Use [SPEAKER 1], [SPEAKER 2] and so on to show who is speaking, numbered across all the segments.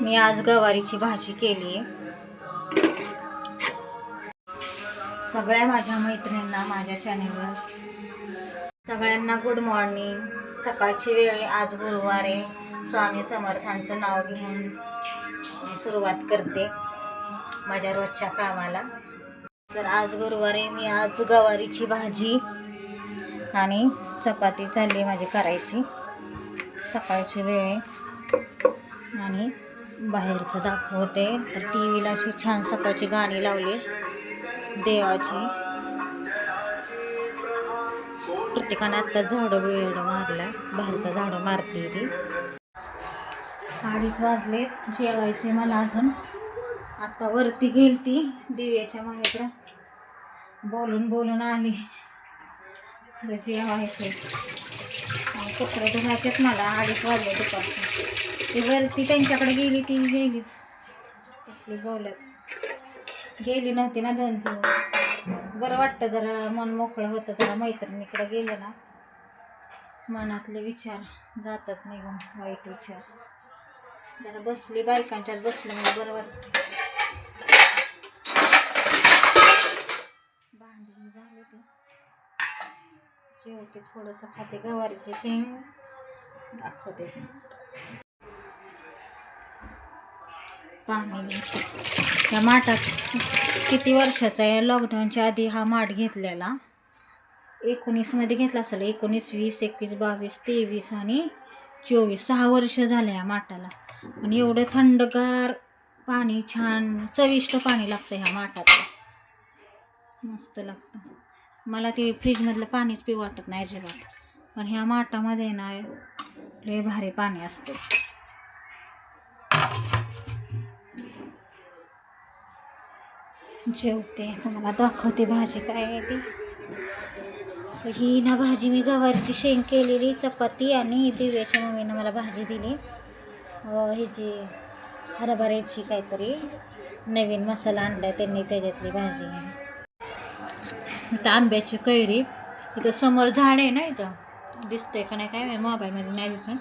[SPEAKER 1] मी आज गवारीची भाजी केली आहे सगळ्या माझ्या मैत्रिणींना माझ्या चॅनेलवर सगळ्यांना गुड मॉर्निंग सकाळची वेळ आज गुरुवार. आहे स्वामी समर्थांचं नाव घेऊन मी सुरुवात करते माझ्या रोजच्या कामाला. तर आज गुरुवार आहे मी आज गवारीची भाजी आणि चपाती चालली माझी करायची. सकाळची वेळ आहे. आणि बाहेरचं दाखवते. तर टी व्हीला अशी छान सकाळची गाणी लावली. देवाची. प्रत्येकानं आत्ता झाडं वेळ मारला बाहेरचं झाडं मारते ती. अडीच वाजले जेवायचे मला अजून. आता वरती गेली ती दिव्याच्या मागे बोलून बोलून आली. जेवायचे कपडे धुवायचेच मला अडीच वाजले दुपारचे. ती वरती त्यांच्याकडे गेली ती गेलीच. कसली बोलत. गेली नव्हती ना दोन तीन बरं वाटतं जरा मन मोकळं होतं जरा मैत्रिणीकडे गेलं ना. मनातले विचार जातात निघून वाईट विचार. जरा बसली बायकांच्यात बसलं म्हणजे बरं वाटतं भांडी झाले ते जेवते थोडंसं खाते. गवारीचे शेंग दाखवते. पाणी त्या माठात किती वर्षाचा आहे? लॉकडाऊनच्या आधी हा माठ घेतलेला. एकोणीसमध्ये घेतला असेल. एकोणीस वीस एकवीस बावीस तेवीस आणि चोवीस. सहा वर्ष झाले या माठाला. आणि एवढं थंडगार पाणी छान चविष्ट पाणी लागतं ह्या माठात मस्त लागतं. मला ते फ्रीजमधलं पाणीच पिऊ वाटत नाही अजिबात. पण ह्या माठामध्ये ना लय भारी पाणी असते जेवते तुम्हाला दाखवते भाजी काय आहे ती. तर ही ना भाजी मी गवारीची शेंग केलेली चपाती आणि दिव्याच्या मम्मीनं मला भाजी दिली. ह्याची जी हरभऱ्याची काहीतरी नवीन मसाला आणला त्यांनी त्याच्यातली भाजी. आहे इथं आंब्याची कैरी. इथं समोर झाड आहे ना इथं. दिसतंय का नाही काय मोबाईलमध्ये नाही दिसत.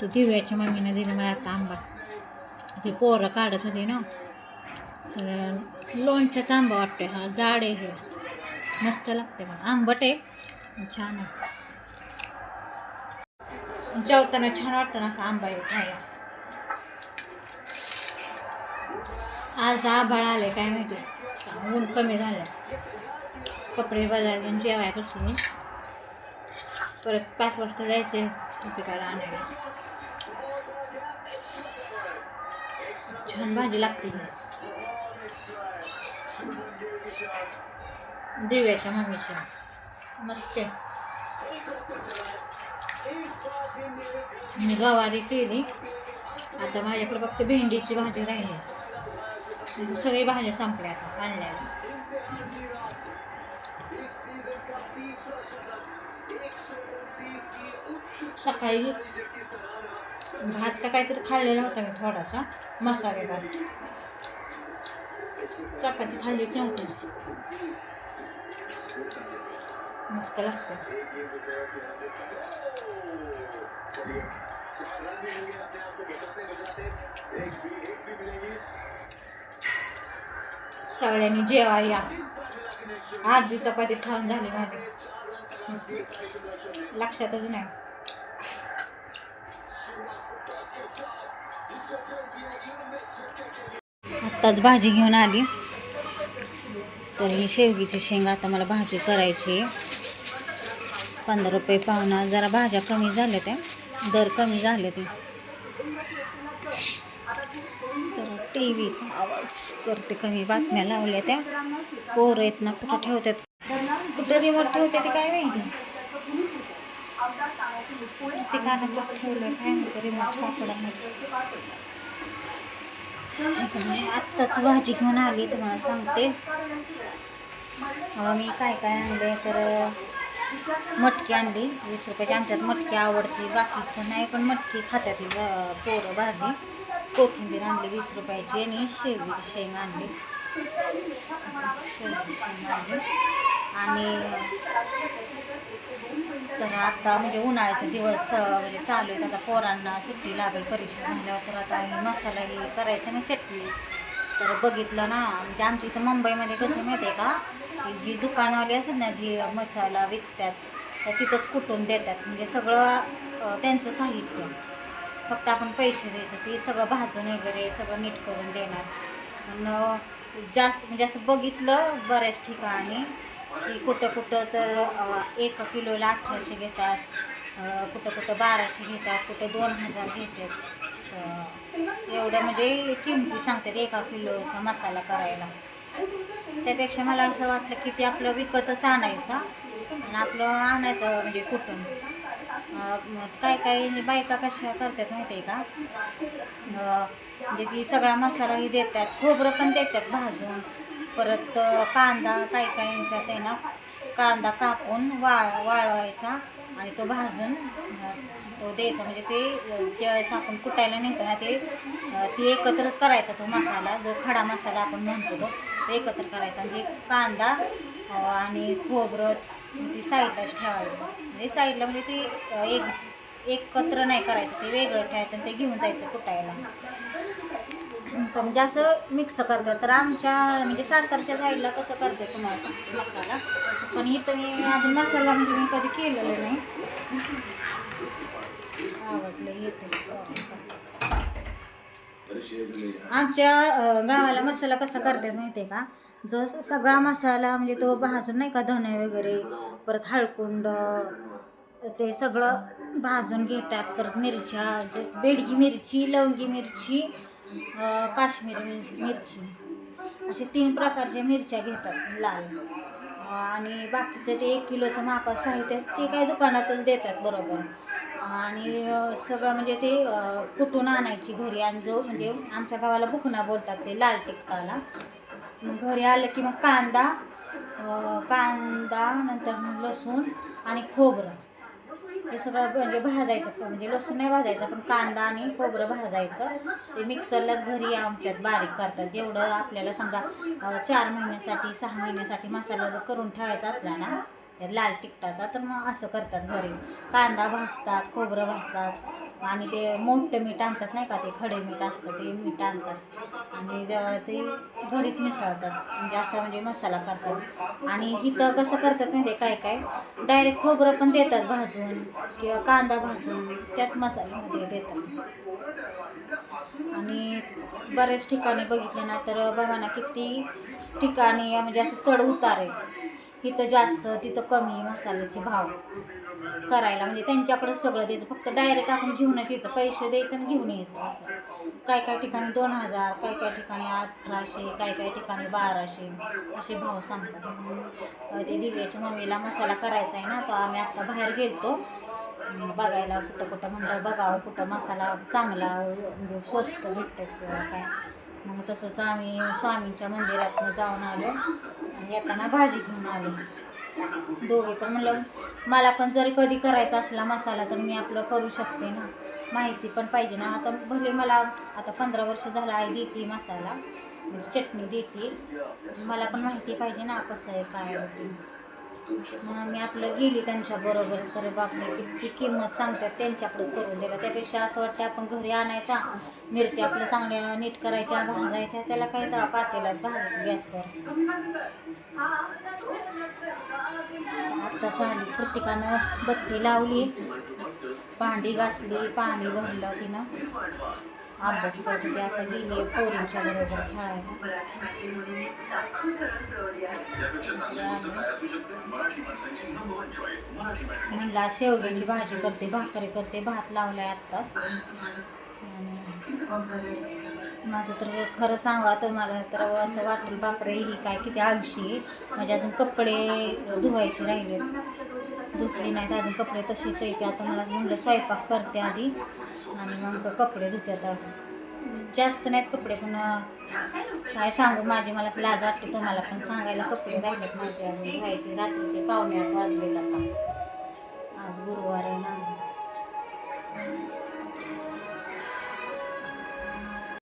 [SPEAKER 1] तर दिव्याच्या मम्मीनं दिलं मला आता आंबा. ते पोरं काढत होती ना. तर लोणच्याच आंबा वाटतोय हा. जाड आहे हे. मस्त लागते मग आंबट आहे. छान आहे. जेवताना छान वाटतं ना असं आंबा आहे खायला. आज आभाळ आले काय माहिती? ऊन कमी झालं कपडे बदलून जेवायपासून. जेवाय बसली परत पाच वाजता जायचे प्रतिकाला आणायला. छान भाजी लागते दिव्याच्या मम्मीच्या. मस्त मी गवारी केली. आता माझ्याकडे फक्त भेंडीची भाजी राहिली. सगळी भाज्या संपल्या आता आणल्या. सकाळी भात का काहीतरी खाल्लेला होता मी थोडासा मसाले भात. चपाती खाल्लीच नव्हती. मस्त लागते. सगळ्यांनी जेवा या अर्धी चपाती खाऊन झाली माझी लक्षातच नाही आत्ताच भाजी घेऊन आली. तर ही शेवगीची शेंग आता मला भाजी करायची आहे. पंधरा रुपये पाहुणा जरा भाज्या कमी झाल्या त्या. दर कमी झाले ते. तर टी व्हीचा आवाज करते कमी बातम्या लावल्या त्या. पोरं आहेत ना कुठं ठेवतात? कुठं रिमोट ठेवते ते काय माहिती? ते कानात ठेवलं काय म्हणतो रिमोट सापडा आत्ताच भाजी घेऊन आली तुम्हाला सांगते. मी काय काय आणले तर मटकी आणली. वीस रुपयाची आमच्यात मटकी आवडते बाकीचं नाही पण मटकी खात्यात पोरं भाजी. कोथिंबीर आणली वीस रुपयाची आणि शेवगीची शेंग आणली. शेवगीची शेंग आणली. आणि तर आता म्हणजे उन्हाळ्याचे दिवस म्हणजे चालू आहेत. आता पोरांना सुट्टी लागेल परीक्षा झाल्यावर तर आता हे मसाला हे करायचा ना चटणी. तर बघितलं ना म्हणजे आमच्या इथं मुंबईमध्ये कसं माहिती आहे का? की जी दुकानवाली असतात ना जी मसाला विकतात तर तिथंच कुटून देतात. म्हणजे सगळं त्यांचं साहित्य. फक्त आपण पैसे द्यायचं ते सगळं भाजून वगैरे सगळं नीट करून देणार. पण जास्त म्हणजे असं बघितलं बऱ्याच ठिकाणी की कुठं कुठं तर एक किलोला अठराशे घेतात कुठं कुठं बाराशे घेतात कुठं दोन हजार घेतात. एवढ्या एवढं म्हणजे किमती सांगतात एका किलोचा मसाला करायला. त्यापेक्षा मला असं वाटलं की ते आपलं विकतच आणायचं. आणि आपलं आणायचं म्हणजे कुठून? काय काय म्हणजे बायका कशा करतात माहिती आहे का म्हणजे ती सगळा मसालाही देतात खोबरं पण देतात भाजून. परत कांदा काही काहींच्यात आहे ना कांदा कापून वाळ वाळवायचा आणि तो भाजून तो द्यायचा. म्हणजे ते ज्यावेळेस आपण कुटायला नेतो ना ते ती एकत्रच करायचा तो मसाला जो खडा मसाला आपण म्हणतो तो. तो एकत्र करायचा. म्हणजे कांदा आणि खोबरं ती साईडलाच ठेवायचं. म्हणजे साईडला म्हणजे ते एक एकत्र नाही करायचं. ते वेगळं ठेवायचं आणि ते घेऊन जायचं कुटायला. तर म्हणजे असं मिक्स करतात. तर आमच्या म्हणजे सातारच्या साईडला कसं करते तुम्हाला सांगते मसाला. पण इथं मी अजून मसाला म्हणजे मी कधी केलेलं नाही. आवाजला येते आमच्या गावाला मसाला कसा करतात माहिती आहे का? जो स- सगळा मसाला म्हणजे तो भाजून नाही का धणे वगैरे परत हळकुंड ते सगळं भाजून घेतात परत मिरच्या बेडगी मिरची लवंगी मिरची काश्मीरी मिरची मिरची. असे तीन प्रकारच्या मिरच्या घेतात लाल. आणि बाकीचं ते एक किलोचं मापात साहित्य ते काय दुकानातच देतात बरोबर. आणि सगळं म्हणजे ते कुठून कुटून आणायची घरी आणि जो म्हणजे आमच्या गावाला बुखणा बोलतात ते लाल टिक्काला मग घरी आलं की मग कांदा कांदा नंतर मग लसूण आणि खोबरं. हे सगळं म्हणजे भाजायचं म्हणजे लसूण नाही भाजायचं पण कांदा आणि खोबरं भाजायचं. ते मिक्सरलाच घरी आमच्यात बारीक करतात. जेवढं आपल्याला समजा चार महिन्यासाठी सहा महिन्यासाठी मसाला जर करून ठेवायचा असला ना लाल तिखटाचा तर मग असं करतात घरी. कांदा भाजतात खोबरं भाजतात. आणि ते मोठं मीठ आणतात नाही का ते खडे मीठ असतं ते मीठ आणतात. आणि ते- ते घरीच मिसळतात. म्हणजे असं म्हणजे मसाला करतात. आणि इथं कसं करतात नाही ते काय काय? डायरेक्ट खोबरं पण देतात भाजून किंवा कांदा भाजून त्यात मसाल्यामध्ये देतात. आणि बऱ्याच ठिकाणी बघितले ना तर बघा ना किती ठिकाणी म्हणजे असं चढ उतार आहे. इथं जास्त तिथं कमी मसाल्याचे भाव करायला. म्हणजे त्यांच्याकडे सगळं द्यायचं. फक्त डायरेक्ट आपण घेऊनच यायचं. पैसे द्यायचं आणि घेऊन यायचं असं. काय काय ठिकाणी दोन हजार काय काय ठिकाणी अठराशे काय काय ठिकाणी बाराशे असे भाव सांगतात. ते दिव्याच्या मम्मीला मसाला करायचा आहे ना तर आम्ही आत्ता बाहेर गेलतो. बघायला कुठं कुठं म्हणलं बघावं कुठं मसाला चांगला म्हणजे स्वस्त भेटतो किंवा काय. मग तसंच आम्ही स्वामींच्या मंदिरात जाऊन आलो. आणि येताना भाजी घेऊन आले. दोघे पण म्हणलं मला पण जरी कधी करायचा असला मसाला तर मी आपलं करू शकते ना. माहिती पण पाहिजे ना. आता भले मला आता पंधरा वर्ष झालं आई देते मसाला म्हणजे चटणी देते. मला पण माहिती पाहिजे ना कसं आहे काय होते म्हणून मी आपलं गेली त्यांच्याबरोबर तर बापरे किती किंमत सांगतात. त्यांच्याकडेच करून दिलं. त्यापेक्षा असं वाटतं आपण घरी आणायचा मिरच्या आपल्या चांगल्या नीट करायच्या भाजायच्या त्याला काय तर पातेल्यात भाजायचं गॅसवर. आता झाली प्रत्येकानं बत्ती लावली भांडी घासली पाणी भरलं तिनं. अभ्यास करत होती. आता गेली पोरींच्या बरोबर खेळायला. म्हणला शेवग्याची भाजी करते भाकरी करते भात लावलाय आत्ता. माझं तर खरं सांगा तुम्हाला तर असं वाटेल बापरे ही काय किती आळशी म्हणजे अजून कपडे धुवायचे राहिले धुतली नाहीत अजून कपडे तशीच येते आता मला म्हणलं स्वयंपाक करते आधी. आणि मग कपडे धुते आता जास्त नाहीत कपडे पण काय सांगू माझी मला लाज वाटते तुम्हाला पण सांगायला. कपडे राहिलेत माझे अजून धुवायचे रात्रीचे पावणे आठ वाजलेत आता. आज गुरुवार आहे ना.